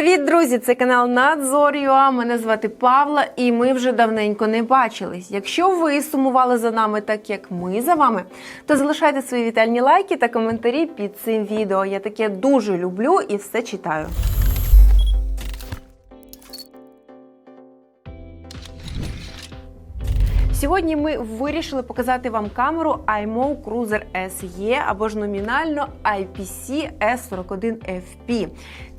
Привіт, друзі! Це канал Надзор.ua, Мене звати Павла, і ми вже давненько не бачились. Якщо ви сумували за нами так, як ми за вами, то залишайте свої вітальні лайки та коментарі під цим відео. Я таке дуже люблю і все читаю. Сьогодні ми вирішили показати вам камеру iMO Cruiser SE або ж номінально IPC S41FP.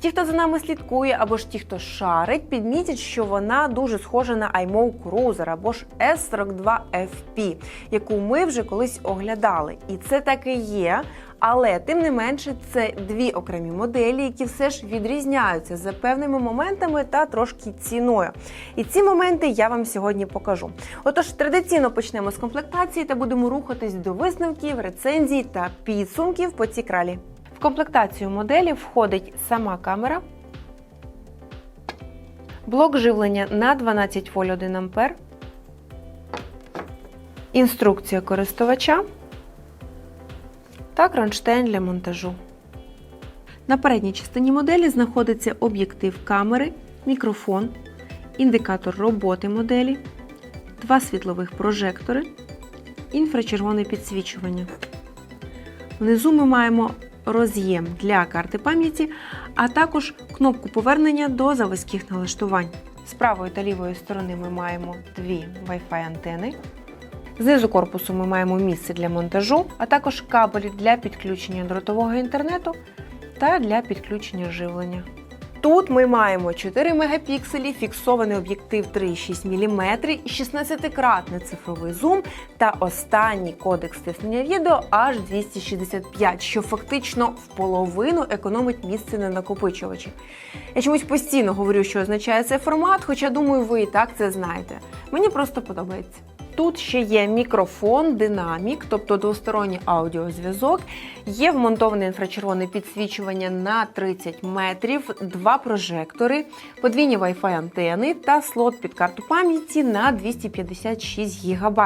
Ті, хто за нами слідкує, або ж ті, хто шарить, підмітять, що вона дуже схожа на iMO Cruiser або ж S42FP, яку ми вже колись оглядали. І це так і є. Але тим не менше, це дві окремі моделі, які все ж відрізняються за певними моментами та трошки ціною. І ці моменти я вам сьогодні покажу. Отож, традиційно почнемо з комплектації та будемо рухатись до висновків, рецензій та підсумків по цій кралі. В комплектацію моделі входить сама камера, блок живлення на 12 вольт 1 А, інструкція користувача та кронштейн для монтажу. На передній частині моделі знаходиться об'єктив камери, мікрофон, індикатор роботи моделі, два світлових прожектори, інфрачервоне підсвічування. Внизу ми маємо роз'єм для карти пам'яті, а також кнопку повернення до заводських налаштувань. З правої та лівої сторони ми маємо дві Wi-Fi антени. Знизу корпусу ми маємо місце для монтажу, а також кабелі для підключення дротового інтернету та для підключення живлення. Тут ми маємо 4 мегапікселі, фіксований об'єктив 3,6 мм і 16-кратний цифровий зум та останній кодек стиснення відео аж 265, що фактично в половину економить місце на накопичувачі. Я чомусь постійно говорю, що означає цей формат, хоча думаю, ви і так це знаєте. Мені просто подобається. Тут ще є мікрофон, динамік, тобто двосторонній аудіозв'язок. Є вмонтоване інфрачервоне підсвічування на 30 метрів, два прожектори, подвійні Wi-Fi антени та слот під карту пам'яті на 256 ГБ.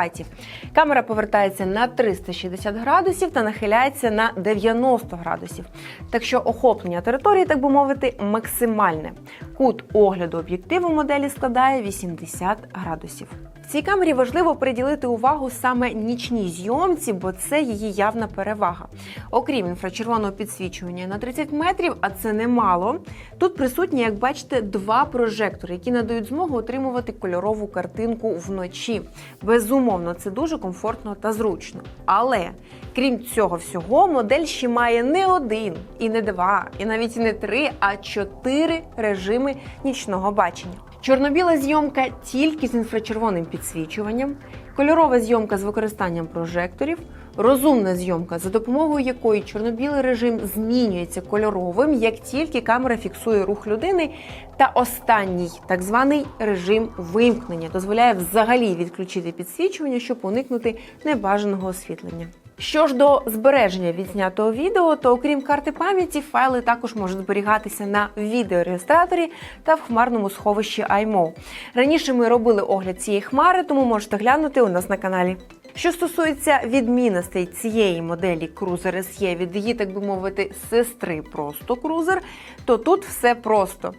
Камера повертається на 360 градусів та нахиляється на 90 градусів. Так що охоплення території, так би мовити, максимальне. Кут огляду об'єктиву моделі складає 80 градусів. Цій камері важливо приділити увагу саме нічній зйомці, бо це її явна перевага. Окрім інфрачервоного підсвічування на 30 метрів, а це немало. Тут присутні, як бачите, два прожектори, які надають змогу отримувати кольорову картинку вночі. Безумовно, це дуже комфортно та зручно. Але крім цього всього, модель ще має не один, і не два, і навіть не три, а чотири режими нічного бачення. Чорно-біла зйомка тільки з інфрачервоним підсвічуванням, кольорова зйомка з використанням прожекторів, розумна зйомка, за допомогою якої чорно-білий режим змінюється кольоровим, як тільки камера фіксує рух людини. Та останній так званий режим вимкнення дозволяє взагалі відключити підсвічування, щоб уникнути небажаного освітлення. Що ж до збереження відзнятого відео, то окрім карти пам'яті, файли також можуть зберігатися на відеореєстраторі та в хмарному сховищі iMO. Раніше ми робили огляд цієї хмари, тому можете глянути у нас на каналі. Що стосується відмінностей цієї моделі Cruiser SE від її, так би мовити, сестри просто Cruiser, то тут все просто.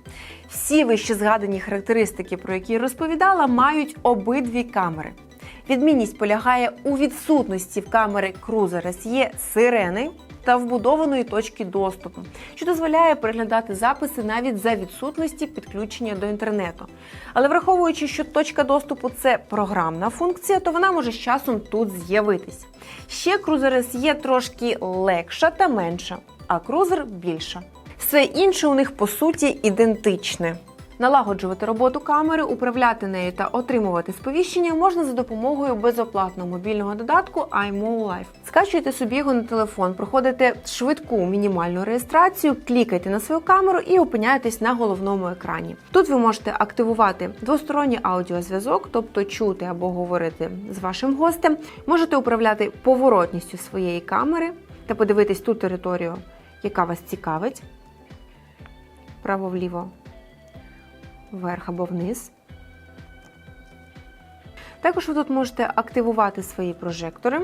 Всі вище згадані характеристики, про які розповідала, мають обидві камери. Відмінність полягає у відсутності в камери Cruiser SE сирени та вбудованої точки доступу, що дозволяє переглядати записи навіть за відсутності підключення до інтернету. Але враховуючи, що точка доступу це програмна функція, то вона може з часом тут з'явитись. Ще Cruiser SE трошки легша та менша, а Cruiser більша. Все інше у них по суті ідентичне. Налагоджувати роботу камери, управляти нею та отримувати сповіщення можна за допомогою безоплатного мобільного додатку iMO Life. Скачуйте собі його на телефон, проходите швидку мінімальну реєстрацію, клікайте на свою камеру і опиняєтесь на головному екрані. Тут ви можете активувати двосторонній аудіозв'язок, тобто чути або говорити з вашим гостем. Можете управляти поворотністю своєї камери та подивитись ту територію, яка вас цікавить. Право-вліво вверх або вниз. Також ви тут можете активувати свої прожектори.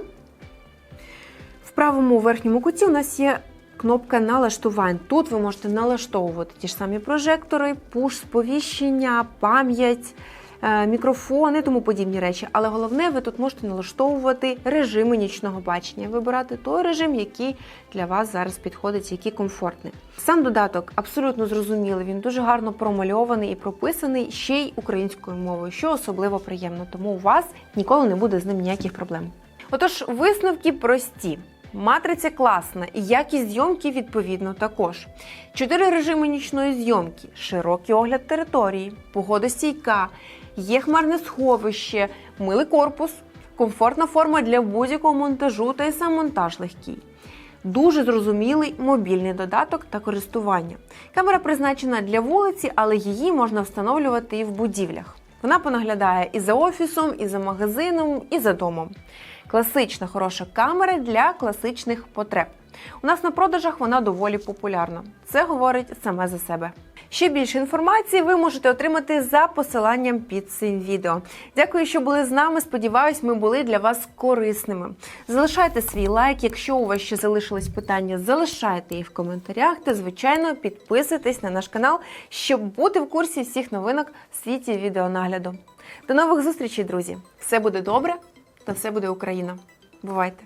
В правому верхньому куті у нас є кнопка налаштувань. Тут ви можете налаштовувати ті ж самі прожектори, пуш, сповіщення, пам'ять, е, мікрофон і тому подібні речі. Але головне, ви тут можете налаштовувати режими нічного бачення, вибирати той режим, який для вас зараз підходить, який комфортний. Сам додаток абсолютно зрозумілий, він дуже гарно промальований і прописаний ще й українською мовою, що особливо приємно, тому у вас ніколи не буде з ним ніяких проблем. Отож, висновки прості. Матриця класна і якість зйомки відповідно також. Чотири режими нічної зйомки, широкий огляд території, погодостійка, є хмарне сховище, милий корпус, комфортна форма для будь-якого монтажу та монтаж легкий. Дуже зрозумілий мобільний додаток та користування. Камера призначена для вулиці, але її можна встановлювати і в будівлях. Вона понаглядає і за офісом, і за магазином, і за домом. Класична хороша камера для класичних потреб. У нас на продажах вона доволі популярна. Це говорить саме за себе. Ще більше інформації ви можете отримати за посиланням під цим відео. Дякую, що були з нами. Сподіваюсь, ми були для вас корисними. Залишайте свій лайк. Якщо у вас ще залишились питання, залишайте їх в коментарях та, звичайно, підписуйтесь на наш канал, щоб бути в курсі всіх новинок в світі відеонагляду. До нових зустрічей, друзі! Все буде добре та все буде Україна. Бувайте!